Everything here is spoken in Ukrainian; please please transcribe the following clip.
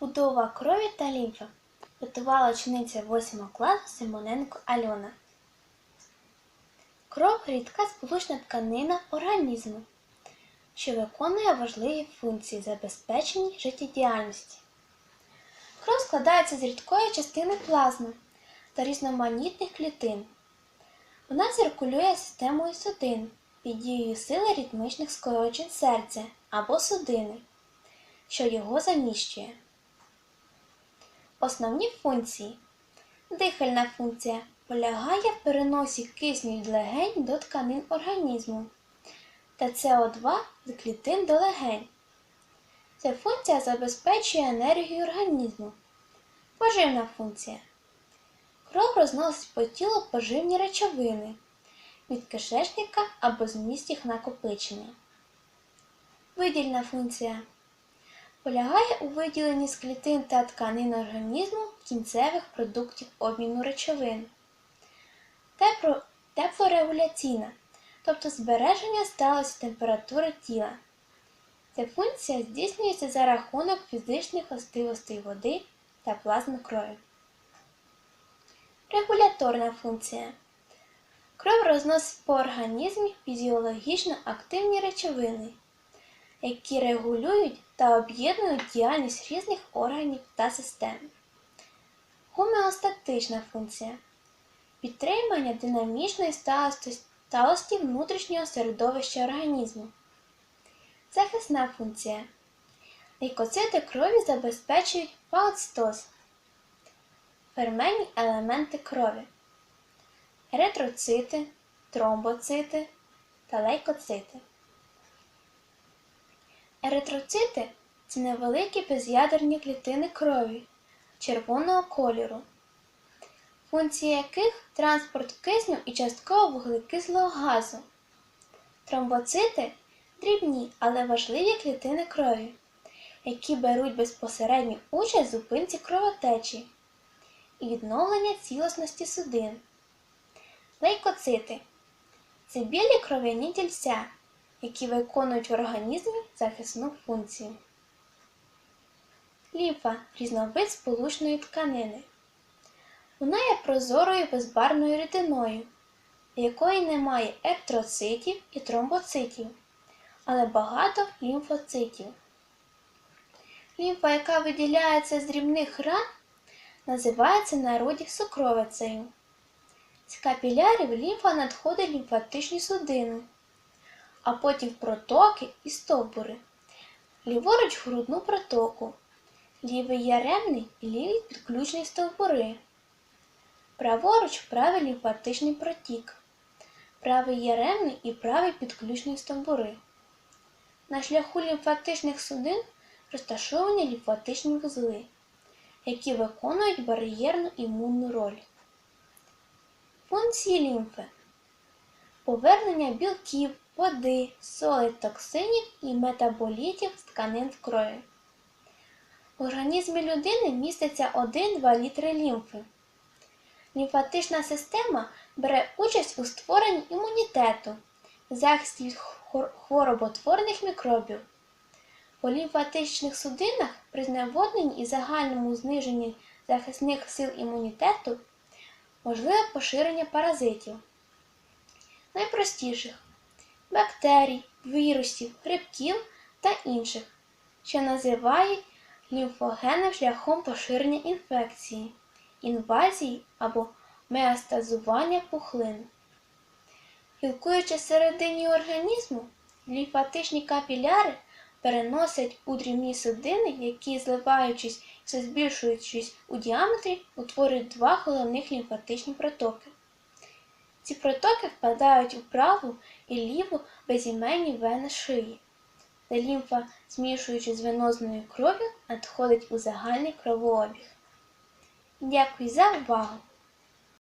Будова крові та лімфи. Готувала учениця 8 класу Симоненко Альона. Кров рідка сполучна тканина організму, що виконує важливі функції забезпечення життєдіяльності. Кров складається з рідкої частини плазми та різноманітних клітин. Вона циркулює системою судин під дією сили ритмічних скорочень серця або судини, що його заміщує. Основні функції. Дихальна функція полягає в переносі кисню від легень до тканин організму та СО2 з клітин до легень. Ця функція забезпечує енергію організму. Поживна функція. Кров розносить по тілу поживні речовини від кишечника або з місць їх накопичення. Видільна функція полягає у виділенні з клітин та тканин організму кінцевих продуктів обміну речовин. Тепло, теплорегуляційна, тобто збереження сталості температури тіла. Ця функція здійснюється за рахунок фізичних властивостей води та плазми крові. Регуляторна функція. Кров розносить по організмі фізіологічно активні речовини, які регулюють та об'єднують діяльність різних органів та систем. Гомеостатична функція підтримання динамічної сталості, внутрішнього середовища організму. Захисна функція. Лейкоцити крові забезпечують фагоцитоз. Ферменні елементи крові. Еритроцити, тромбоцити та лейкоцити. Еритроцити це невеликі без'ядерні клітини крові червоного кольору, функції яких транспорт кисню і частково вуглекислого газу. Тромбоцити дрібні, але важливі клітини крові, які беруть безпосередню участь в зупинці кровотечі і відновлення цілісності судин. Лейкоцити це білі кров'яні тільця, які виконують в організмі захисну функцію. Лімфа різновид сполучної тканини. Вона є прозорою безбарвною рідиною, якої немає еритроцитів і тромбоцитів, але багато лімфоцитів. Лімфа, яка виділяється з дрібних ран, називається народі сукровицею. З капілярів лімфа надходить лімфатичні судини, а потім протоки і стовбури, ліворуч грудну протоку, лівий яремний і лівий підключний стовбури, праворуч правий лімфатичний протік, правий яремний і правий підключний стовбури. На шляху лімфатичних судин розташовані лімфатичні вузли, які виконують бар'єрну імунну роль. Функції лімфи повернення білків, води, соли, токсинів і метаболітів з тканин в крові. В організмі людини міститься 1-2 літри лімфи. Лімфатична система бере участь у створенні імунітету, захисті хвороботворних мікробів. У лімфатичних судинах при зневодненні і загальному зниженні захисних сил імунітету можливе поширення паразитів, найпростіших бактерій, вірусів, грибків та інших, що називають лімфогенним шляхом поширення інфекції, інвазії або меастазування пухлин. Гілкуючи всередині організму, лімфатичні капіляри переносять у дрібні судини, які, зливаючись і збільшуючись у діаметрі, утворюють два головних лімфатичні протоки. Ці протоки впадають у праву і ліву безіменні вени шиї, де лімфа, змішуючись з венозною кров'ю, надходить у загальний кровообіг. Дякую за увагу!